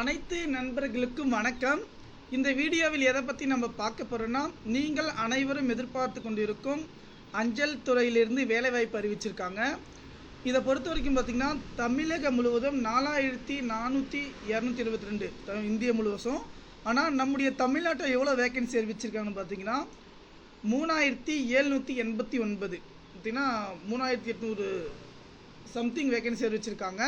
அனைத்து நண்பர்களுக்கும் வணக்கம். இந்த வீடியோவில் எதை பற்றி நம்ம பார்க்க போகிறோன்னா நீங்கள் அனைவரும் எதிர்பார்த்து கொண்டிருக்கும் அஞ்சல் துறையிலிருந்து வேலைவாய்ப்பு அறிவிச்சிருக்காங்க. இதை பொறுத்த வரைக்கும் பார்த்திங்கன்னா தமிழகம் முழுவதும் நாலாயிரத்தி நானூற்றி இரநூத்தி இருபத்தி ரெண்டு இந்திய முழுவதும். ஆனால் நம்முடைய தமிழ்நாட்டில் எவ்வளோ வேகன்சி அறிவிச்சிருக்காங்கன்னு பார்த்தீங்கன்னா மூணாயிரத்தி எழுநூற்றி எண்பத்தி ஒன்பது. பார்த்திங்கன்னா மூணாயிரத்தி எட்நூறு சம்திங் வேகன்சி அறிவிச்சிருக்காங்க.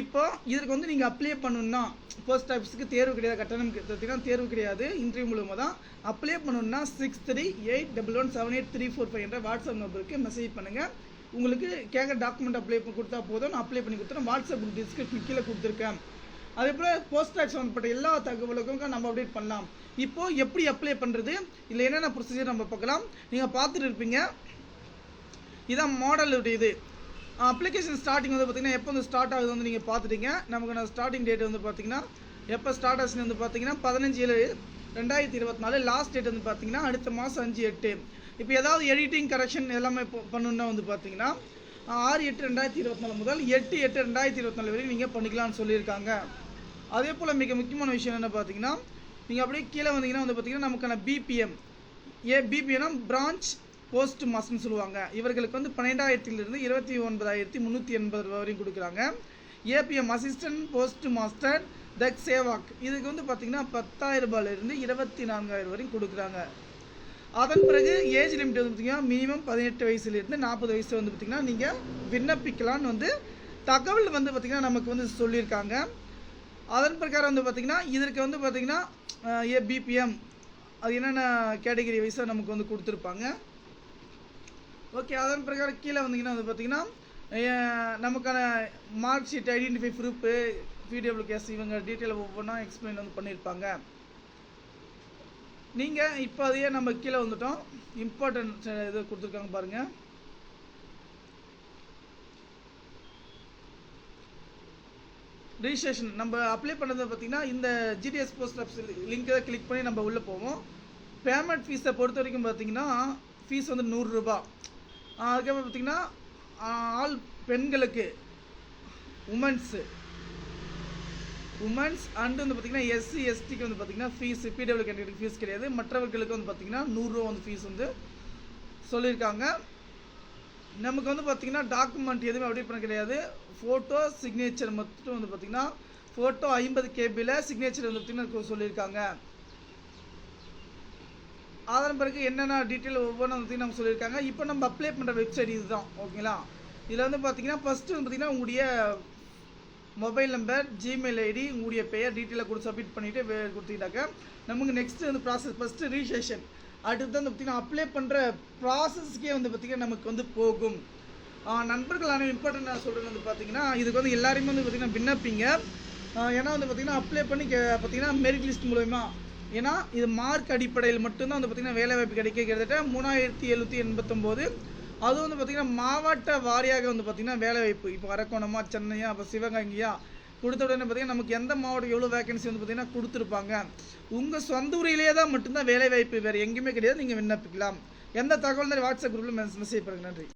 இப்போ இதற்கு வந்து நீங்கள் அப்ளை பண்ணணும்னா போஸ்ட் ஆஃபீஸுக்கு தேர்வு கிடையாது கட்டணம் பார்த்தீங்கன்னா தேர்வு கிடையாது. இன்டர்வியூ மூலமாக தான் அப்ளை பண்ணணும்னா six three eight double one seven eight three four five என்ற வாட்ஸ்அப் நம்பருக்கு மெசேஜ் பண்ணுங்கள் உங்களுக்கு கேட்க டாக்குமெண்ட் அப்ளை கொடுத்தா போதும். நான் அப்ளை பண்ணி கொடுத்துறேன். வாட்ஸ்அப் டிஸ்கிரிப்ஷன் கீழே கொடுத்துருக்கேன். அதே போல் போஸ்ட் ஆஃபீஸ் சம்மந்தப்பட்ட எல்லா தகவலுக்கும் நம்ம அப்டேட் பண்ணலாம். இப்போ எப்படி அப்ளை பண்ணுறது இல்லை என்னென்ன ப்ரொசீஜர் நம்ம பார்க்கலாம். நீங்கள் பார்த்துட்டு இருப்பீங்க. இதான் மாடலுடைய இது அப்ளிகேஷன் ஸ்டார்டிங் வந்து பார்த்தீங்கன்னா எப்போ வந்து ஸ்டார்ட் ஆகுது வந்து நீங்கள் பார்த்துட்டீங்க நமக்கு நான் ஸ்டார்டிங் டேட் வந்து பார்த்தீங்கன்னா எப்போ ஸ்டார்ட் ஆச்சுன்னு வந்து பார்த்தீங்கன்னா பதினஞ்சு ஏழு ரெண்டாயிரத்தி இருபத்தி நாலு லாஸ்ட் டேட் வந்து பார்த்தீங்கன்னா அடுத்த மாதம் அஞ்சு எட்டு. இப்போ ஏதாவது எடிட்டிங் கரெக்ஷன் எல்லாமே இப்போ பண்ணணுன்னா வந்து பார்த்தீங்கன்னா ஆறு எட்டு ரெண்டாயிரத்தி இருபத்தி நாலு முதல் எட்டு எட்டு ரெண்டாயிரத்தி இருபத்தி நாலு வரைக்கும் நீங்கள் பண்ணிக்கலாம்னு சொல்லியிருக்காங்க. அதே போல் மிக முக்கியமான விஷயம் என்ன பார்த்தீங்கன்னா நீங்கள் அப்படியே கீழே வந்தீங்கன்னா வந்து பார்த்தீங்கன்னா நமக்கான பிபிஎம் ஏ பிபிஎம்னா பிரான்ச் போஸ்ட் மாஸ்டர்னு சொல்லுவாங்க. இவர்களுக்கு வந்து பன்னெண்டாயிரத்திலிருந்து இருபத்தி ஒன்பதாயிரத்தி முந்நூற்றி எண்பது ரூபா வரையும் கொடுக்குறாங்க. ABM assistant post master Dak Sevak இதுக்கு வந்து பார்த்தீங்கன்னா பத்தாயிரம் ரூபாயிலிருந்து இருபத்தி நான்காயிரம் வரையும் கொடுக்குறாங்க. அதன் பிறகு ஏஜ் லிமிட் வந்து பார்த்திங்கன்னா மினிமம் பதினெட்டு வயசுலேருந்து நாற்பது வயசு வந்து பார்த்தீங்கன்னா நீங்கள் விண்ணப்பிக்கலான்னு வந்து தகவல் வந்து பார்த்திங்கன்னா நமக்கு வந்து சொல்லியிருக்காங்க. அதன் பிரகாரம் வந்து பார்த்திங்கன்னா இதற்கு வந்து பார்த்திங்கன்னா ஏ பிபிஎம் அது என்னென்ன கேட்டகரி வைஸாக நமக்கு வந்து கொடுத்துருப்பாங்க. ஓகே அதன் பிரகாரம் கீழே வந்தீங்கன்னா வந்து பார்த்தீங்கன்னா நமக்கான மார்க் ஷீட் ஐடென்டிஃபை ப்ரூஃபு பிடபிள்யூகேஸ் இவங்க டீட்டெயில் ஒவ்வொன்றா எக்ஸ்பிளைன் வந்து பண்ணியிருப்பாங்க. நீங்கள் இப்போ அதையே நம்ம கீழே வந்துட்டோம். இம்பார்ட்டன்ட் இது கொடுத்துருக்காங்க பாருங்கள் ரிஜிஸ்ட்ரேஷன் நம்ம அப்ளை பண்ணது பார்த்தீங்கன்னா இந்த ஜிடிஎஸ் போஸ்ட் ஆஃபீஸ் லிங்கை கிளிக் பண்ணி நம்ம உள்ளே போவோம். பேமெண்ட் ஃபீஸை பொறுத்த வரைக்கும் பார்த்தீங்கன்னா ஃபீஸ் வந்து நூறுரூபா அதுக்கப்புறம் பார்த்தீங்கன்னா ஆல் பெண்களுக்கு உமன்ஸு உமன்ஸ் அண்டு வந்து பார்த்திங்கன்னா எஸ்சி எஸ்டிக்கு வந்து பார்த்திங்கன்னா ஃபீஸ் பிடபிள்யூ கேண்டிடேட் ஃபீஸ் கிடையாது. மற்றவர்களுக்கு வந்து பார்த்திங்கன்னா நூறுரூவா வந்து ஃபீஸ் வந்து சொல்லியிருக்காங்க. நமக்கு வந்து பார்த்திங்கன்னா டாக்குமெண்ட் எதுவுமே அப்டேட் பண்ண கிடையாது. ஃபோட்டோ சிக்னேச்சர் மட்டும் வந்து பார்த்திங்கன்னா ஃபோட்டோ ஐம்பது கேபியில் சிக்னேச்சர் வந்து பார்த்திங்கன்னா சொல்லியிருக்காங்க. அதன் பிறகு என்னென்ன டீட்டெயில் ஒவ்வொன்றும் வந்து நம்ம சொல்லியிருக்காங்க. இப்போ நம்ம அப்ளை பண்ணுற வெப்சைட் இதுதான். ஓகேங்களா? இதில் வந்து பார்த்தீங்கன்னா ஃபஸ்ட்டு வந்து பார்த்தீங்கன்னா உங்களுடைய மொபைல் நம்பர் ஜிமெயில் ஐடி உங்களுடைய பெயர் டீட்டெயிலாக கொடுத்து சப்மிட் பண்ணிவிட்டு கொடுத்துக்கிட்டாக்க நமக்கு நெக்ஸ்ட்டு வந்து ப்ராசஸ் ஃபஸ்ட்டு ரிஜிஸ்ட்ரேஷன் அடுத்து வந்து பார்த்திங்கன்னா அப்ளை பண்ணுற ப்ராசஸ்க்கே வந்து பார்த்திங்கன்னா நமக்கு வந்து போகும். நண்பர்களான இம்பார்ட்டன்ட் நான் சொல்கிறது வந்து பார்த்திங்கன்னா இதுக்கு வந்து எல்லாருமே வந்து பார்த்திங்கன்னா விண்ணப்பிங்க. ஏன்னா வந்து பார்த்திங்கன்னா அப்ளை பண்ணி பார்த்திங்கன்னா மெரிட் லிஸ்ட் மூலயமா ஏன்னா இது மார்க் அடிப்படையில் மட்டும்தான் வந்து பார்த்திங்கன்னா வேலைவாய்ப்பு கிடைக்க கிட்டத்தட்ட மூணாயிரத்தி எழுநூற்றி எண்பத்தொம்போது. அதுவும் வந்து பார்த்திங்கன்னா மாவட்ட வாரியாக வந்து பார்த்திங்கன்னா வேலைவாய்ப்பு. இப்போ அரக்கோணமா சென்னையா அப்போ சிவகங்கையா கொடுத்த உடனே பார்த்திங்கன்னா நமக்கு எந்த மாவட்டம் எவ்வளோ வேகன்சி வந்து பார்த்திங்கன்னா கொடுத்துருப்பாங்க. உங்கள் சொந்த ஊரிலேயே தான் மட்டும்தான் வேலைவாய்ப்பு வேறு எங்கேயுமே கிடையாது. நீங்கள் விண்ணப்பிக்கலாம். எந்த தகவல் வாட்ஸ்அப் குரூப்பில் மெசேஜ் பண்ணுங்க நன்றி.